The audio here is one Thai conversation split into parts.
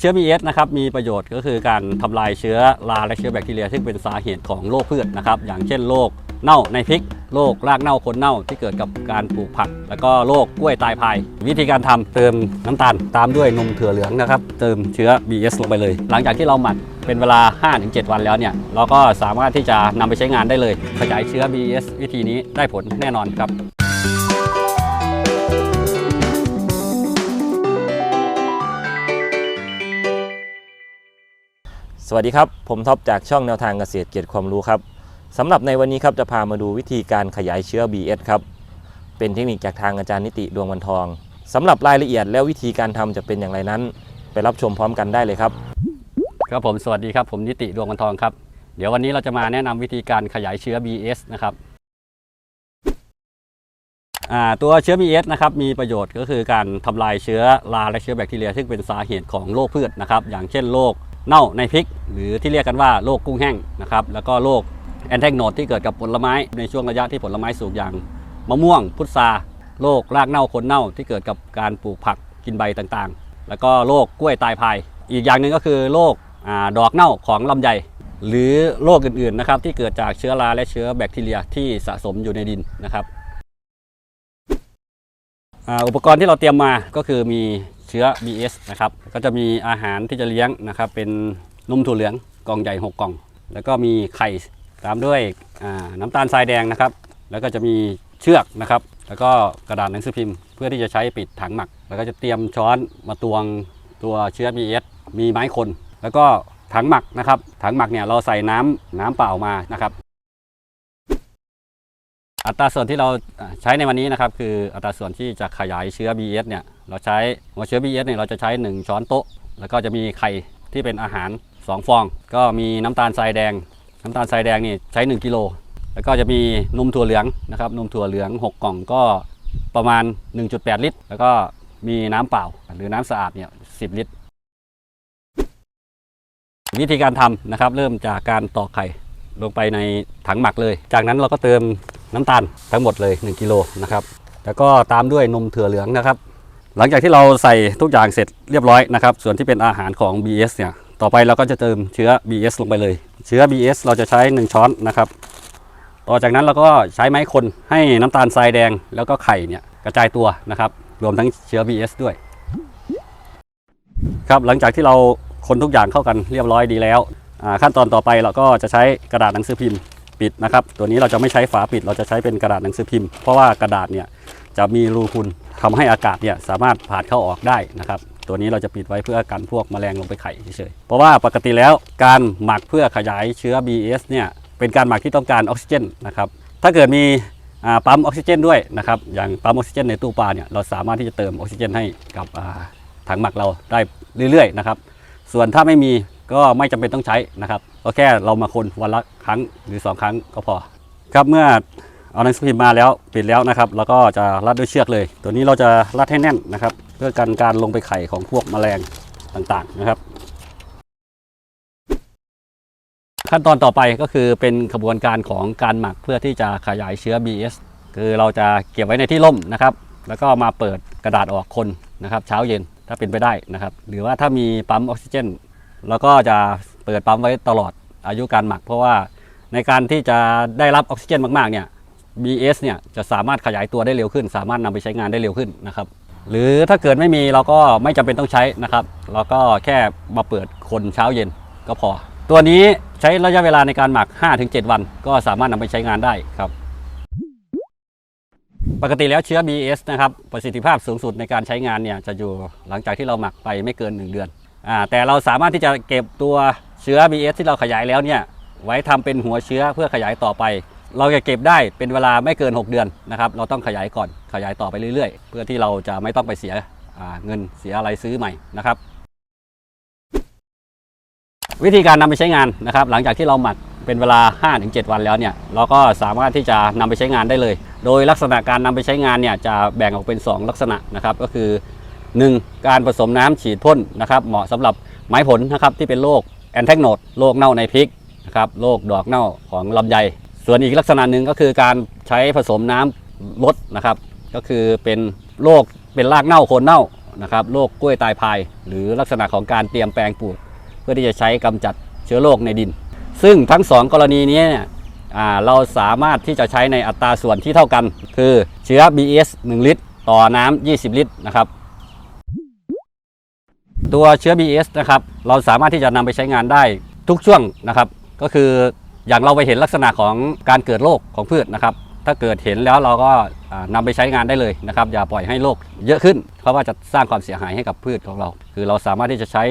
เชื้อ BS นะครับมีประโยชน์ก็คือการทำลายเชื้อราและเชื้อแบคทีเรีย ซึ่งเป็นสาเหตุของโรคพืชนะครับอย่างเช่นโรคเน่าในพริกโรครากเน่าคนเน่าที่เกิดกับการปลูกผัก แล้วก็โรคกล้วยตายพาย วิธีการทำเติมน้ำตาลตามด้วยนมถั่วเหลืองนะครับ เติมเชื้อ BS ลงไปเลย หลังจากที่เราหมักเป็นเวลา 5-7 วันแล้วเนี่ยเราก็สามารถที่จะนำไปใช้งานได้เลย ขยายเชื้อ BS วิธีนี้ได้ผลแน่นอนครับ สวัสดีครับ ผมท็อปจากช่องแนวทางเกษตรเกียรติความรู้ครับสำหรับในวันนี้ครับจะพามาดูวิธีการขยายเชื้อ BS ครับ เป็นเทคนิคจากทางอาจารย์นิติดวงวันทองสำหรับรายละเอียดและวิธีการทำจะเป็นอย่างไรนั้น ไปรับชมพร้อมกันได้เลยครับ ครับผมสวัสดีครับผมนิติดวงวันทองครับ เดี๋ยววันนี้เราจะมาแนะนำวิธีการขยายเชื้อ BS นะครับตัวเชื้อ BS นะครับมีประโยชน์ก็คือการทำลายเชื้อราและเชื้อแบคทีเรีย ซึ่งเป็นสาเหตุของโรคพืชนะครับอย่างเช่นโรค เน่าในพริก หรือที่เรียกกันว่าโรคกุ้งแห้งนะครับแล้วก็โรคแอนแทกโนดที่เกิดกับผลไม้ในช่วงระยะที่ผลไม้สุกอย่างมะม่วง พุทราโรครากเน่าคนเน่าที่เกิดกับการปลูกผักกินใบต่างๆ แล้วก็โรคกล้วยตายพาย อีกอย่างหนึ่งก็คือโรคอดอกเน่าของลำไย หรือโรคอื่นๆนะครับที่เกิดจากเชื้อราและเชื้อแบคทีเรียที่สะสมอยู่ในดินนะครับอุปกรณ์ที่เราเตรียมมาก็คือมี เชื้อ BS นะครับก็จะมีอาหารที่จะเลี้ยงนะครับเป็นนมถั่วเหลืองกล่องใหญ่ 6 กล่อง แล้วก็มีไข่ตามด้วยน้ำตาลทรายแดงนะครับ แล้วก็จะมีเชือกนะครับ แล้วก็กระดาษหนังสือพิมพ์ เพื่อที่จะใช้ปิดถังหมัก แล้วก็จะเตรียมช้อนมาตวงตัวเชื้อ BS มีไม้คน แล้วก็ถังหมักนะครับ ถังหมักเนี่ยเราใส่น้ำน้ำเปล่ามานะครับ อัตราส่วนที่เราใช้ในวันนี้นะครับ คืออัตราส่วนที่จะขยายเชื้อ BS เนี่ย เราใช้หัวเชื้อ BS เนี่ยเราจะใช้ 1 ช้อนโต๊ะ แล้วก็จะมีไข่ที่เป็นอาหาร 2 ฟอง ก็มีน้ำตาลทรายแดง น้ำตาลทรายแดงนี่ใช้ 1กิโลแล้วก็จะมีนมถั่วเหลืองนะครับนมถั่วเหลือง 6 กล่องก็ประมาณ 1.8 ลิตร แล้วก็มีน้ำเปล่า หรือน้ำสะอาดเนี่ย10ลิตร วิธีการทำนะครับ เริ่มจากการตอกไข่ลงไปในถังหมักเลย จากนั้นเราก็เติมน้ำตาลทั้งหมดเลย 1กิโลนะครับแล้วก็ตามด้วยนมถั่วเหลืองนะครับ หลังจากที่เราใส่ทุกอย่างเสร็จเรียบร้อยนะครับ ส่วนที่เป็นอาหารของ BS เนี่ย ต่อไปเราก็จะเติมเชื้อ BS ลงไปเลย เชื้อ BS เราจะใช้ 1 ช้อนนะครับ ต่อจากนั้นเราก็ใช้ไม้คนให้น้ำตาลทรายแดงแล้วก็ไข่เนี่ยกระจายตัวนะครับ รวมทั้งเชื้อ BS ด้วย ครับหลังจากที่เราคนทุกอย่างเข้ากันเรียบร้อยดีแล้ว ขั้นตอนต่อไปเราก็จะใช้กระดาษหนังสือพิมพ์ปิดนะครับ ตัวนี้เราจะไม่ใช้ฝาปิด เราจะใช้เป็นกระดาษหนังสือพิมพ์ เพราะว่ากระดาษเนี่ยจะมีรูพุน ทำให้อากาศเนี่ยสามารถผ่านเข้าออกได้นะครับ ตัวนี้เราจะปิดไว้เพื่อกันพวกแมลงลงไปไข่เฉยๆเพราะว่าปกติแล้วการหมักเพื่อขยายเชื้อ BS เนี่ยเป็นการหมักที่ต้องการออกซิเจนนะครับถ้าเกิดมีปั๊มออกซิเจนด้วยนะครับอย่างปั๊มออกซิเจนในตู้ปลาเนี่ยเราสามารถที่จะเติมออกซิเจนให้กับถังหมักเราได้เรื่อยๆนะครับส่วนถ้าไม่มีก็ไม่จำเป็นต้องใช้นะครับก็แค่เรามาคนวันละครั้งหรือ 2 ครั้งก็พอ ครับเมื่อ เอาหนังสือพิมพ์มาแล้วปิดแล้วนะครับ แล้วก็จะรัดด้วยเชือกเลย ตัวนี้เราจะรัดให้แน่นนะครับ เพื่อกันการลงไปไข่ของพวกแมลงต่างๆนะครับ ขั้นตอนต่อไปก็คือเป็นขบวนการของการหมักเพื่อที่จะขยายเชื้อ BS คือเราจะเก็บไว้ในที่ร่มนะครับ แล้วก็มาเปิดกระดาษออกคนนะครับ เช้าเย็นถ้าเป็นไปได้นะครับ หรือว่าถ้ามีปั๊มออกซิเจนเราก็จะเปิดปั๊มไว้ตลอดอายุการหมัก เพราะว่าในการที่จะได้รับออกซิเจนมากๆเนี่ย BS เนี่ยจะสามารถขยายตัวได้เร็วขึ้น สามารถนำไปใช้งานได้เร็วขึ้นนะครับหรือถ้าเกิดไม่มีเราก็ไม่จำเป็นต้องใช้นะครับ เราก็แค่มาเปิดคนเช้าเย็นก็พอ ตัวนี้ใช้ระยะเวลาในการหมัก 5-7 วัน ก็สามารถนำไปใช้งานได้ครับ ปกติแล้วเชื้อ BS นะครับประสิทธิภาพสูงสุดในการใช้งานเนี่ยจะอยู่หลังจากที่เราหมักไปไม่เกิน 1 เดือนอ่าแต่เราสามารถที่จะเก็บตัวเชื้อ BS ที่เราขยายแล้วเนี่ยไว้ทำเป็นหัวเชื้อเพื่อขยายต่อไป เราจะเก็บได้เป็นเวลาไม่เกิน 6 เดือนนะครับ เราต้องขยายก่อนขยายต่อไปเรื่อยๆ เพื่อที่เราจะไม่ต้องไปเสียเงินเสียอะไรซื้อใหม่นะครับ วิธีการนำไปใช้งานนะครับ หลังจากที่เราหมักเป็นเวลา 5-7 วันแล้วเนี่ยเราก็สามารถที่จะนำไปใช้งานได้เลย โดยลักษณะการนำไปใช้งานเนี่ยจะแบ่งออกเป็น 2 ลักษณะนะครับ ก็คือ 1. การผสมน้ำฉีดพ่นนะครับ เหมาะสำหรับไม้ผลนะครับที่เป็นโรคแอนแทกโนดโรคเน่าในพริกนะครับโรคดอกเน่าของลำไย ส่วนอีกลักษณะหนึ่งก็คือการใช้ผสมน้ำลดนะครับ ก็คือเป็นโรคเป็นรากเน่าโคนเน่านะครับโรคกล้วยตายพาย หรือลักษณะของการเตรียมแปลงปลูกเพื่อที่จะใช้กำจัดเชื้อโรคในดิน ซึ่งทั้งสองกรณีนี้เนี่ยเราสามารถที่จะใช้ในอัตราส่วนที่เท่ากัน คือเชื้อ BS 1 ลิตร ต่อน้ำ20 ลิตรนะครับตัวเชื้อ BS นะครับเราสามารถที่จะนำไปใช้งานได้ทุกช่วงนะครับ ก็คือ อย่างเราไปเห็นลักษณะของการเกิดโรคของพืชนะครับ ถ้าเกิดเห็นแล้วเราก็อ่านำไปใช้งานได้เลยนะครับ อย่าปล่อยให้โรคเยอะขึ้น เพราะว่าจะสร้างความเสียหายให้กับพืชของเรา คือเราสามารถที่จะใช้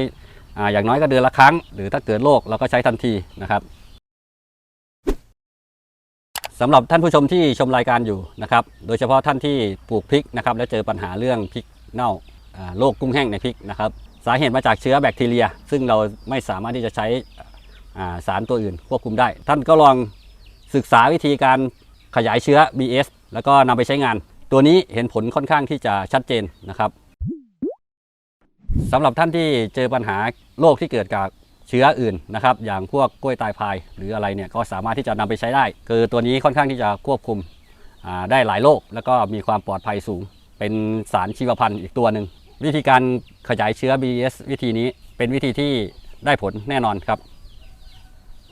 อย่างน้อยก็เดือนละครั้ง หรือถ้าเกิดโรคเราก็ใช้ทันทีนะครับสำหรับท่านผู้ชมที่ชมรายการอยู่นะครับ โดยเฉพาะท่านที่ปลูกพริกนะครับและเจอปัญหาเรื่องพริกเน่าโรคกุ้งแห้งในพริกนะครับ สาเหตุมาจากเชื้อแบคทีเรีย ซึ่งเราไม่สามารถที่จะใช้ สารตัวอื่นควบคุมได้ ท่านก็ลองศึกษาวิธีการขยายเชื้อ BS แล้วก็นำไปใช้งาน ตัวนี้เห็นผลค่อนข้างที่จะชัดเจนนะครับสำหรับท่านที่เจอปัญหาโรคที่เกิดจากเชื้ออื่นนะครับ อย่างพวกกล้วยตายพาย หรืออะไรเนี่ยก็สามารถที่จะนำไปใช้ได้ คือตัวนี้ค่อนข้างที่จะควบคุมได้หลายโรคแล้วก็มีความปลอดภัยสูง เป็นสารชีวพันธุ์อีกตัวหนึ่งวิธีการขยายเชื้อ BS วิธีนี้เป็นวิธีที่ได้ผลแน่นอนครับ